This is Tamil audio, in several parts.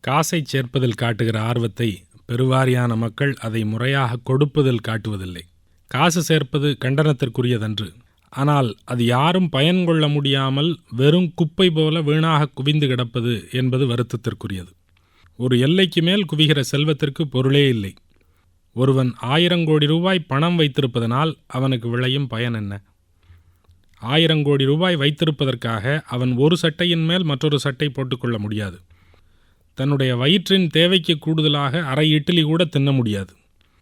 காசை சேர்ப்பதில் காட்டுகிற ஆர்வத்தை பெருவாரியான மக்கள் அதை முறையாக கொடுப்பதில் காட்டுவதில்லை. காசு சேர்ப்பது கண்டனத்திற்குரியதன்று. ஆனால் அது யாரும் பயன் கொள்ள முடியாமல் வெறும் குப்பை போல வீணாக குவிந்து கிடப்பது என்பது வருத்தத்திற்குரியது. ஒரு எல்லைக்கு மேல் குவிகிற செல்வத்திற்கு பொருளே இல்லை. ஒருவன் ஆயிரம் கோடி ரூபாய் பணம் வைத்திருப்பதனால் அவனுக்கு விளையும் பயன் என்ன? ஆயிரம் கோடி ரூபாய் வைத்திருப்பதற்காக அவன் ஒரு சட்டையின் மேல் மற்றொரு சட்டை போட்டுக்கொள்ள முடியாது. தன்னுடைய வயிற்றின் தேவைக்கு கூடுதலாக அரை இட்லி கூட தின்ன முடியாது.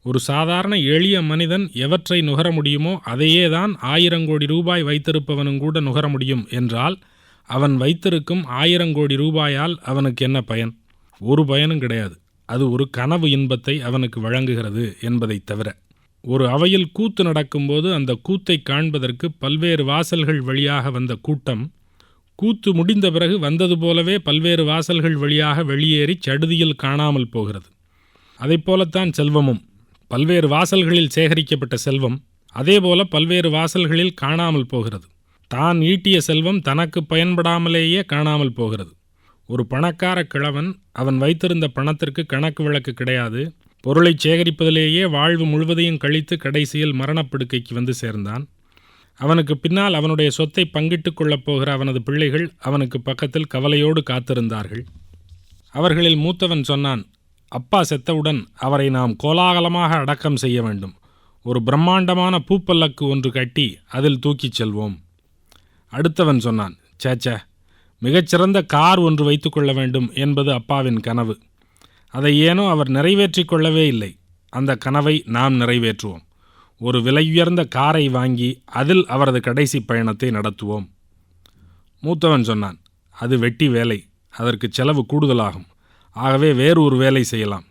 ஒரு சாதாரண எளிய மனிதன் எவற்றை நுகர முடியுமோ அதையே தான் ஆயிரம் கோடி ரூபாய் வைத்திருப்பவனும் கூட நுகர முடியும் என்றால் அவன் வைத்திருக்கும் ஆயிரம் கோடி ரூபாயால் அவனுக்கு என்ன பயன்? ஒரு பயனும் கிடையாது. அது ஒரு கனவு இன்பத்தை அவனுக்கு வழங்குகிறது என்பதைத் தவிர. ஒரு அவையில் கூத்து நடக்கும்போது அந்த கூத்தை காண்பதற்கு பல்வேறு வாசல்கள் வழியாக வந்த கூட்டம் கூத்து முடிந்த பிறகு வந்தது போலவே பல்வேறு வாசல்கள் வழியாக வெளியேறி சடுதியில் காணாமல் போகிறது. அதைப்போலத்தான் செல்வமும். பல்வேறு வாசல்களில் சேகரிக்கப்பட்ட செல்வம் அதேபோல பல்வேறு வாசல்களில் காணாமல் போகிறது. தான் ஈட்டிய செல்வம் தனக்கு பயன்படாமலேயே காணாமல் போகிறது. ஒரு பணக்கார கிழவன் அவன் வைத்திருந்த பணத்திற்கு கணக்கு விளக்கு கிடையாது. பொருளை சேகரிப்பதிலேயே வாழ்வு முழுவதையும் கழித்து கடைசியில் மரணப்படுக்கைக்கு வந்து சேர்ந்தான். அவனுக்கு பின்னால் அவனுடைய சொத்தை பங்கிட்டுக் கொள்ளப் போகிற அவனது பிள்ளைகள் அவனுக்கு பக்கத்தில் கவலையோடு காத்திருந்தார்கள். அவர்களில் மூத்தவன் சொன்னான் அப்பா செத்தவுடன் அவரை நாம் கோலாகலமாக அடக்கம் செய்ய வேண்டும். ஒரு பிரம்மாண்டமான பூப்பல்லக்கு ஒன்று கட்டி அதில் தூக்கிச் செல்வோம். அடுத்தவன் சொன்னான் சேச்சே மிகச்சிறந்த கார் ஒன்று வைத்துக்கொள்ள வேண்டும் என்பது அப்பாவின் கனவு. அதை ஏனோ அவர் நிறைவேற்றிக் கொள்ளவே இல்லை. அந்த கனவை நாம் நிறைவேற்றுவோம். ஒரு விலையுயர்ந்த காரை வாங்கி அதில் அவரது கடைசி பயணத்தை நடத்துவோம். மூத்தவன் சொன்னான் அது வெட்டி வேலை அதற்கு செலவு கூடுதலாகும். ஆகவே வேறு ஒரு வேலை செய்யலாம்.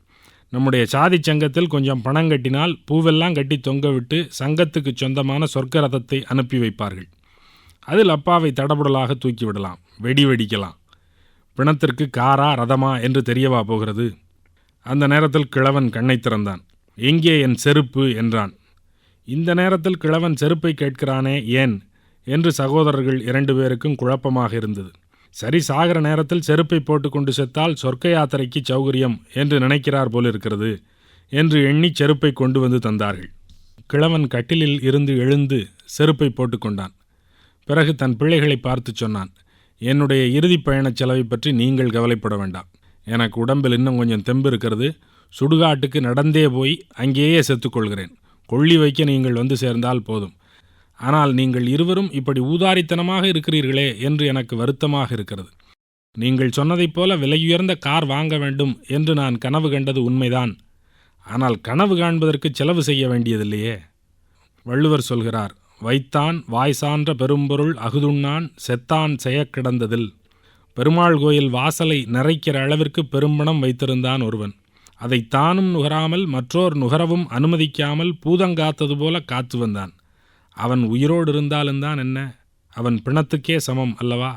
நம்முடைய சாதி சங்கத்தில் கொஞ்சம் பணம் கட்டினால் பூவெல்லாம் கட்டி தொங்கவிட்டு சங்கத்துக்கு சொந்தமான சொர்க்க ரதத்தை அனுப்பி வைப்பார்கள். அதில் அப்பாவை தடபுடலாக தூக்கிவிடலாம் வெடி வெடிக்கலாம். பிணத்திற்கு காரா ரதமா என்று தெரியவா போகிறது? அந்த நேரத்தில் கிழவன் கண்ணை திறந்தான். எங்கே என் செருப்பு? என்றான். இந்த நேரத்தில் கிழவன் செருப்பை கேட்கிறானே ஏன்? என்று சகோதரர்கள் இரண்டு பேருக்கும் குழப்பமாக இருந்தது. சரி சாகிற நேரத்தில் செருப்பை போட்டுக்கொண்டு செத்தால் சொர்க்க யாத்திரைக்கு சௌகரியம் என்று நினைக்கிறார் போலிருக்கிறது என்று எண்ணி செருப்பை கொண்டு வந்து தந்தார்கள். கிழவன் கட்டிலில் இருந்து எழுந்து செருப்பை போட்டுக்கொண்டான் பிறகு தன் பிள்ளைகளை பார்த்து சொன்னான் என்னுடைய இறுதி பயணச் செலவை பற்றி நீங்கள் கவலைப்பட வேண்டாம். எனக்கு உடம்பில் இன்னும் கொஞ்சம் தெம்பு இருக்கிறது. சுடுகாட்டுக்கு நடந்தே போய் அங்கேயே செத்துக்கொள்கிறேன் கொள்ளி வைக்க நீங்கள் வந்து சேர்ந்தால் போதும். ஆனால் நீங்கள் இருவரும் இப்படி ஊதாரித்தனமாக இருக்கிறீர்களே என்று எனக்கு வருத்தமாக இருக்கிறது. நீங்கள் சொன்னதைப் போல விலையுயர்ந்த கார் வாங்க வேண்டும் என்று நான் கனவு கண்டது உண்மைதான். ஆனால் கனவு காண்பதற்கு செலவு செய்ய வேண்டியதில்லையே. வள்ளுவர் சொல்கிறார் வைத்தான் வாய் சான்ற பெரும்பொருள் அகுதுண்ணான் செத்தான் செயக்கிடந்ததில் பெருமாள் கோயில் வாசலை நிறைக்கிற அளவிற்கு பெரும்பணம் வைத்திருந்தான் ஒருவன். அதை தானும் நுகராமல் மற்றோர் நுகரவும் அனுமதிக்காமல் பூதங்காத்தது போல காத்து வந்தான். அவன் உயிரோடு இருந்தாலும் தான் என்ன? அவன் பிணத்துக்கே சமம் அல்லவா?